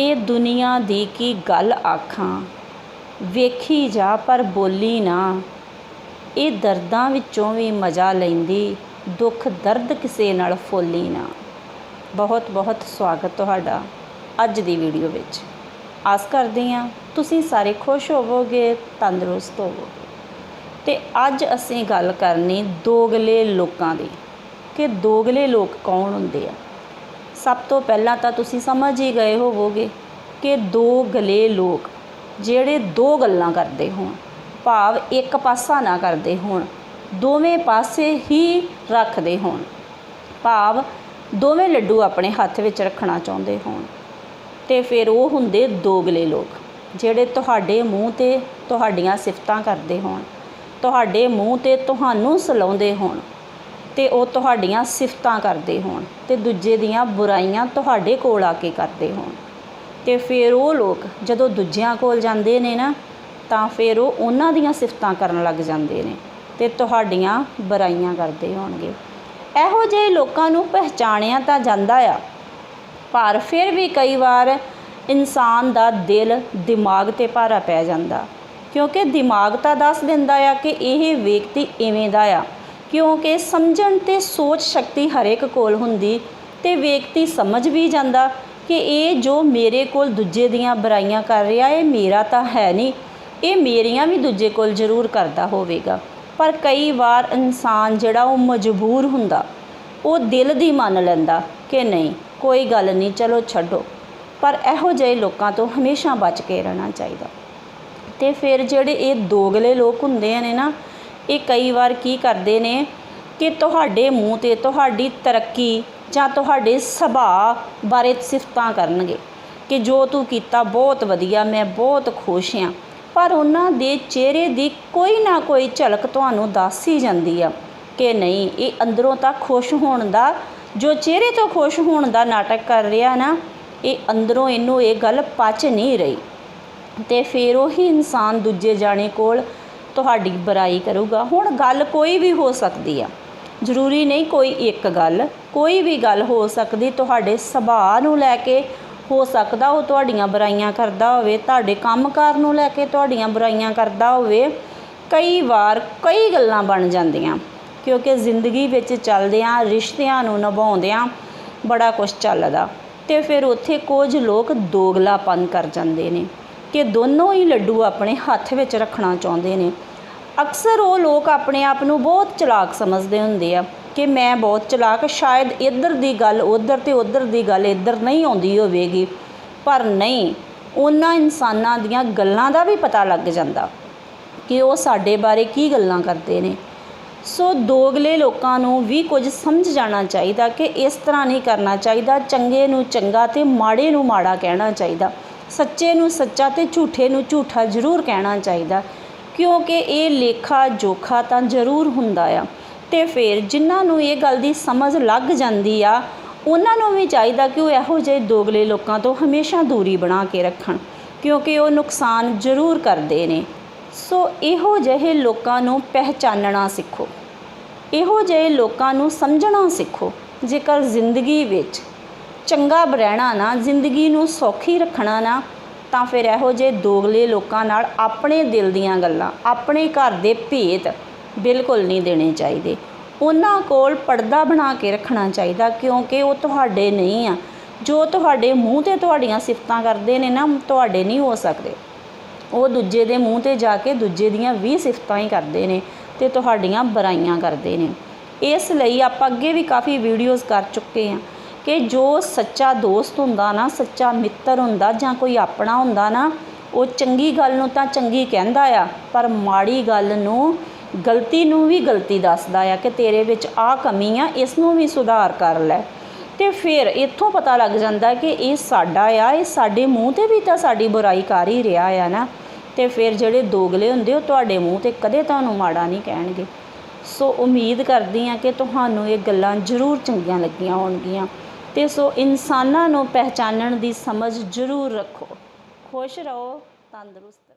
ਇਹ ਦੁਨੀਆ ਦੀ ਕੀ ਗੱਲ ਆਖਾਂ? ਵੇਖੀ ਜਾ ਪਰ ਬੋਲੀ ਨਾ। ਇਹ ਦਰਦਾਂ ਵਿੱਚੋਂ ਵੀ ਮਜ਼ਾ ਲੈਂਦੀ, ਦੁੱਖ ਦਰਦ ਕਿਸੇ ਨਾਲ ਫੋਲੀ ਨਾ। ਬਹੁਤ ਬਹੁਤ ਸਵਾਗਤ ਤੁਹਾਡਾ ਅੱਜ ਦੀ ਵੀਡੀਓ ਵਿੱਚ। ਆਸ ਕਰਦੀ ਹਾਂ ਤੁਸੀਂ ਸਾਰੇ ਖੁਸ਼ ਹੋਵੋਗੇ, ਤੰਦਰੁਸਤ ਹੋਵੋਗੇ। ਤੇ ਅੱਜ ਅਸੀਂ ਗੱਲ ਕਰਨੀ ਦੋਗਲੇ ਲੋਕਾਂ ਦੀ, ਕਿ ਦੋਗਲੇ ਲੋਕ ਕੌਣ ਹੁੰਦੇ ਆ? ਸਭ ਤੋਂ ਪਹਿਲਾਂ ਤਾਂ ਤੁਸੀਂ ਸਮਝ ਹੀ ਗਏ ਹੋਵੋਗੇ ਕਿ ਦੋ ਗਲੇ ਲੋਕ ਜਿਹੜੇ ਦੋ ਗੱਲਾਂ ਕਰਦੇ ਹੋਣ, ਭਾਵ ਇੱਕ ਪਾਸਾ ਨਾ ਕਰਦੇ ਹੋਣ, ਦੋਵੇਂ ਪਾਸੇ ਹੀ ਰੱਖਦੇ ਹੋਣ, ਭਾਵ ਦੋਵੇਂ ਲੱਡੂ ਆਪਣੇ ਹੱਥ ਵਿੱਚ ਰੱਖਣਾ ਚਾਹੁੰਦੇ ਹੋਣ। ਤੇ ਫਿਰ ਉਹ ਹੁੰਦੇ ਦੋਗਲੇ ਲੋਕ ਜਿਹੜੇ ਤੁਹਾਡੇ ਮੂੰਹ ਤੇ ਤੁਹਾਡੀਆਂ ਸਿਫਤਾਂ ਕਰਦੇ ਹੋਣ, ਤੁਹਾਡੇ ਮੂੰਹ ਤੇ ਤੁਹਾਨੂੰ ਸਲਾਉਂਦੇ ਹੋਣ ਤੇ ਉਹ ਤੁਹਾਡੀਆਂ ਸਿਫਤਾਂ ਕਰਦੇ ਹੋਣ ਤੇ ਦੂਜੇ ਦੀਆਂ ਬੁਰਾਈਆਂ ਤੁਹਾਡੇ ਕੋਲ ਆ ਕੇ ਕਰਦੇ ਹੋਣ। ਤੇ ਫਿਰ ਉਹ ਲੋਕ ਜਦੋਂ ਦੂਜਿਆਂ ਕੋਲ ਜਾਂਦੇ ਨੇ ਨਾ, ਤਾਂ ਫਿਰ ਉਹ ਉਹਨਾਂ ਦੀਆਂ ਸਿਫਤਾਂ ਕਰਨ ਲੱਗ ਜਾਂਦੇ ਨੇ ਤੇ ਤੁਹਾਡੀਆਂ ਬੁਰਾਈਆਂ ਕਰਦੇ ਹੋਣਗੇ। ਇਹੋ ਜਿਹੇ ਲੋਕਾਂ ਨੂੰ ਪਹਿਚਾਣਿਆ ਤਾਂ ਜਾਂਦਾ ਆ, ਪਰ ਫਿਰ ਵੀ ਕਈ ਵਾਰ ਇਨਸਾਨ ਦਾ ਦਿਲ ਦਿਮਾਗ ਤੇ ਭਾਰਾ ਪੈ ਜਾਂਦਾ, ਕਿਉਂਕਿ ਦਿਮਾਗ ਤਾਂ ਦੱਸ ਦਿੰਦਾ ਆ ਕਿ ਇਹ ਵਿਅਕਤੀ ਇਵੇਂ ਦਾ ਆ। ਕਿਉਂਕਿ ਸਮਝਣ ਤੇ ਸੋਚ ਸ਼ਕਤੀ ਹਰੇਕ ਕੋਲ ਹੁੰਦੀ ਤੇ ਵਿਅਕਤੀ ਸਮਝ ਵੀ ਜਾਂਦਾ ਕਿ ਇਹ ਜੋ ਮੇਰੇ ਕੋਲ ਦੂਜੇ ਦੀਆਂ ਬੁਰਾਈਆਂ ਕਰ ਰਿਹਾ, ਇਹ ਮੇਰਾ ਤਾਂ ਹੈ ਨਹੀਂ। ਇਹ ਮੇਰੀਆਂ ਵੀ ਦੂਜੇ ਕੋਲ ਜ਼ਰੂਰ ਕਰਦਾ ਹੋਵੇਗਾ। ਪਰ ਕਈ ਵਾਰ ਇਨਸਾਨ ਜਿਹੜਾ ਉਹ ਮਜਬੂਰ ਹੁੰਦਾ, ਉਹ ਦਿਲ ਦੀ ਮੰਨ ਲੈਂਦਾ ਕਿ ਨਹੀਂ, ਕੋਈ ਗੱਲ ਨਹੀਂ, ਚਲੋ ਛੱਡੋ। ਪਰ ਇਹੋ ਜਿਹੇ ਲੋਕਾਂ ਤੋਂ ਹਮੇਸ਼ਾ ਬਚ ਕੇ ਰਹਿਣਾ ਚਾਹੀਦਾ। ਤੇ ਫਿਰ ਜਿਹੜੇ ਇਹ ਦੋਗਲੇ ਲੋਕ ਹੁੰਦੇ ਨੇ ਨਾ ਇਹ ਕਈ ਵਾਰ ਕੀ ਕਰਦੇ ਨੇ ਕਿ ਤੁਹਾਡੇ ਮੂੰਹ ਤੇ ਤੁਹਾਡੀ ਤਰੱਕੀ ਜਾਂ ਤੁਹਾਡੇ ਸੁਭਾਅ ਬਾਰੇ ਸਿਫਤਾਂ ਕਰਨਗੇ ਕਿ ਜੋ ਤੂੰ ਕੀਤਾ ਬਹੁਤ ਵਧੀਆ, ਮੈਂ ਬਹੁਤ ਖੁਸ਼ ਹਾਂ। ਪਰ ਉਹਨਾਂ ਦੇ ਚਿਹਰੇ ਦੀ ਕੋਈ ਨਾ ਕੋਈ ਝਲਕ ਤੁਹਾਨੂੰ ਦੱਸ ਹੀ ਜਾਂਦੀ ਆ ਕਿ ਨਹੀਂ, ਇਹ ਅੰਦਰੋਂ ਤਾਂ ਖੁਸ਼ ਹੋਣ ਦਾ, ਜੋ ਚਿਹਰੇ ਤੋਂ ਖੁਸ਼ ਹੋਣ ਦਾ ਨਾਟਕ ਕਰ ਰਿਹਾ ਨਾ, ਇਹ ਅੰਦਰੋਂ ਇਹਨੂੰ ਇਹ ਗੱਲ ਪਚ ਨਹੀਂ ਰਹੀ। ਤੇ ਫਿਰ ਉਹੀ ਇਨਸਾਨ ਦੂਜੇ ਜਾਣੇ ਕੋਲ ਤੁਹਾਡੀ ਬੁਰਾਈ ਕਰੂਗਾ। ਹੁਣ ਗੱਲ ਕੋਈ ਵੀ ਹੋ ਸਕਦੀ ਆ। ਜ਼ਰੂਰੀ ਨਹੀਂ ਕੋਈ ਇੱਕ ਗੱਲ, ਕੋਈ ਵੀ ਗੱਲ ਹੋ ਸਕਦੀ, ਤੁਹਾਡੇ ਸੁਭਾਅ ਨੂੰ ਲੈ ਕੇ ਹੋ ਸਕਦਾ ਉਹ ਤੁਹਾਡੀਆਂ ਬੁਰਾਈਆਂ ਕਰਦਾ ਹੋਵੇ, ਤੁਹਾਡੇ ਕੰਮਕਾਰ ਨੂੰ ਲੈ ਕੇ ਤੁਹਾਡੀਆਂ ਬੁਰਾਈਆਂ ਕਰਦਾ ਹੋਵੇ। ਕਈ ਵਾਰ ਕਈ ਗੱਲਾਂ ਬਣ ਜਾਂਦੀਆਂ, ਕਿਉਂਕਿ ਜ਼ਿੰਦਗੀ ਵਿੱਚ ਚੱਲਦਿਆਂ, ਰਿਸ਼ਤਿਆਂ ਨੂੰ ਨਿਭਾਉਂਦਿਆਂ ਬੜਾ ਕੁਝ ਚੱਲਦਾ। ਤੇ ਫਿਰ ਉੱਥੇ ਕੁਝ ਲੋਕ ਦੋਗਲਾਪਨ ਕਰ ਜਾਂਦੇ ਨੇ। ਕਿ ਦੋਨੋਂ ਹੀ ਲੱਡੂ ਆਪਣੇ ਹੱਥ ਵਿੱਚ ਰੱਖਣਾ ਚਾਹੁੰਦੇ ਨੇ। ਅਕਸਰ ਉਹ ਲੋਕ ਆਪਣੇ ਆਪ ਨੂੰ ਬਹੁਤ ਚਲਾਕ ਸਮਝਦੇ ਹੁੰਦੇ ਆ ਕਿ ਮੈਂ ਬਹੁਤ ਚਲਾਕ, ਸ਼ਾਇਦ ਇੱਧਰ ਦੀ ਗੱਲ ਉੱਧਰ ਤੇ ਉੱਧਰ ਦੀ ਗੱਲ ਇੱਧਰ ਨਹੀਂ ਆਉਂਦੀ ਹੋਵੇਗੀ। ਪਰ ਨਹੀਂ, ਉਹਨਾਂ ਇਨਸਾਨਾਂ ਦੀਆਂ ਗੱਲਾਂ ਦਾ ਵੀ ਪਤਾ ਲੱਗ ਜਾਂਦਾ ਕਿ ਉਹ ਸਾਡੇ ਬਾਰੇ ਕੀ ਗੱਲਾਂ ਕਰਦੇ ਨੇ। ਸੋ ਦੋਗਲੇ ਲੋਕਾਂ ਨੂੰ ਵੀ ਕੁਝ ਸਮਝ ਜਾਣਾ ਚਾਹੀਦਾ ਕਿ ਇਸ ਤਰ੍ਹਾਂ ਨਹੀਂ ਕਰਨਾ ਚਾਹੀਦਾ, ਚੰਗੇ ਨੂੰ ਚੰਗਾ ਤੇ ਮਾੜੇ ਨੂੰ ਮਾੜਾ ਕਹਿਣਾ ਚਾਹੀਦਾ। ਸੱਚੇ ਨੂੰ ਸੱਚਾ ਤੇ ਝੂਠੇ ਨੂੰ ਝੂਠਾ ਜ਼ਰੂਰ ਕਹਿਣਾ ਚਾਹੀਦਾ। ਕਿਉਂਕਿ ਇਹ ਲੇਖਾ ਜੋਖਾ ਤਾਂ ਜ਼ਰੂਰ ਹੁੰਦਾ ਆ। ਤੇ ਫਿਰ ਜਿਨ੍ਹਾਂ ਨੂੰ ਇਹ ਗੱਲ ਦੀ ਸਮਝ ਲੱਗ ਜਾਂਦੀ ਆ, ਉਹਨਾਂ ਨੂੰ ਵੀ ਚਾਹੀਦਾ ਕਿ ਉਹ ਇਹੋ ਜਿਹੇ ਦੋਗਲੇ ਲੋਕਾਂ ਤੋਂ ਹਮੇਸ਼ਾ ਦੂਰੀ ਬਣਾ ਕੇ ਰੱਖਣ, ਕਿਉਂਕਿ ਉਹ ਨੁਕਸਾਨ ਜ਼ਰੂਰ ਕਰਦੇ ਨੇ। ਸੋ ਇਹੋ ਜਿਹੇ ਲੋਕਾਂ ਨੂੰ ਪਹਿਚਾਨਣਾ ਸਿੱਖੋ। ਇਹੋ ਜਿਹੇ ਲੋਕਾਂ ਨੂੰ ਸਮਝਣਾ ਸਿੱਖੋ। ਜੇਕਰ ਜ਼ਿੰਦਗੀ ਵਿੱਚ ਚੰਗਾ ਰਹਿਣਾ ਨਾ, ਜ਼ਿੰਦਗੀ ਨੂੰ ਸੌਖੀ ਰੱਖਣਾ ਨਾ, ਤਾਂ ਫਿਰ ਇਹੋ ਜਿਹੇ ਦੋਗਲੇ ਲੋਕਾਂ ਨਾਲ ਆਪਣੇ ਦਿਲ ਦੀਆਂ ਗੱਲਾਂ, ਆਪਣੇ ਘਰ ਦੇ ਭੇਤ ਬਿਲਕੁਲ ਨਹੀਂ ਦੇਣੇ ਚਾਹੀਦੇ। ਉਹਨਾਂ ਕੋਲ ਪਰਦਾ ਬਣਾ ਕੇ ਰੱਖਣਾ ਚਾਹੀਦਾ, ਕਿਉਂਕਿ ਉਹ ਤੁਹਾਡੇ ਨਹੀਂ ਆ। ਜੋ ਤੁਹਾਡੇ ਮੂੰਹ ਤੇ ਤੁਹਾਡੀਆਂ ਸਿਫਤਾਂ ਕਰਦੇ ਨੇ ਨਾ, ਤੁਹਾਡੇ ਨਹੀਂ ਹੋ ਸਕਦੇ। ਉਹ ਦੂਜੇ ਦੇ ਮੂੰਹ ਤੇ ਜਾ ਕੇ ਦੂਜੇ ਦੀਆਂ ਵੀ ਸਿਫਤਾਂ ਹੀ ਕਰਦੇ ਨੇ ਤੇ ਤੁਹਾਡੀਆਂ ਬੁਰਾਈਆਂ ਕਰਦੇ ਨੇ। ਇਸ ਲਈ ਆਪਾਂ ਅੱਗੇ ਵੀ ਕਾਫੀ ਵੀਡੀਓਜ਼ ਕਰ ਚੁੱਕੇ ਹਾਂ। ਕਿ ਜੋ ਸੱਚਾ ਦੋਸਤ ਹੁੰਦਾ ਨਾ, ਸੱਚਾ ਮਿੱਤਰ ਹੁੰਦਾ ਜਾਂ ਕੋਈ ਆਪਣਾ ਹੁੰਦਾ ਨਾ, ਉਹ ਚੰਗੀ ਗੱਲ ਨੂੰ ਤਾਂ ਚੰਗੀ ਕਹਿੰਦਾ ਆ, ਪਰ ਮਾੜੀ ਗੱਲ ਨੂੰ, ਗਲਤੀ ਨੂੰ ਵੀ ਗਲਤੀ ਦੱਸਦਾ ਆ ਕਿ ਤੇਰੇ ਵਿੱਚ ਆ ਕਮੀ ਆ, ਇਸ ਨੂੰ ਵੀ ਸੁਧਾਰ ਕਰ ਲੈ। ਤੇ ਫਿਰ ਇੱਥੋਂ ਪਤਾ ਲੱਗ ਜਾਂਦਾ ਕਿ ਇਹ ਸਾਡਾ ਆ, ਇਹ ਸਾਡੇ ਮੂੰਹ ਤੇ ਵੀ ਤਾਂ ਸਾਡੀ ਬੁਰਾਈ ਕਰ ਹੀ ਰਿਹਾ ਆ ਨਾ। ਤੇ ਫਿਰ ਜਿਹੜੇ ਦੋਗਲੇ ਹੁੰਦੇ, ਉਹ ਤੁਹਾਡੇ ਮੂੰਹ ਤੇ ਕਦੇ ਤੁਹਾਨੂੰ ਮਾੜਾ ਨਹੀਂ ਕਹਿਣਗੇ। ਸੋ ਉਮੀਦ ਕਰਦੀ ਆ ਕਿ ਤੁਹਾਨੂੰ ਇਹ ਗੱਲਾਂ ਜ਼ਰੂਰ ਚੰਗੀਆਂ ਲੱਗੀਆਂ ਹੋਣਗੀਆਂ। ਤੇ ਸੋ ਇਨਸਾਨਾਂ ਨੂੰ ਪਹਿਚਾਨਣ ਦੀ ਸਮਝ ਜ਼ਰੂਰ ਰੱਖੋ। ਖੁਸ਼ ਰਹੋ ਤੰਦਰੁਸਤ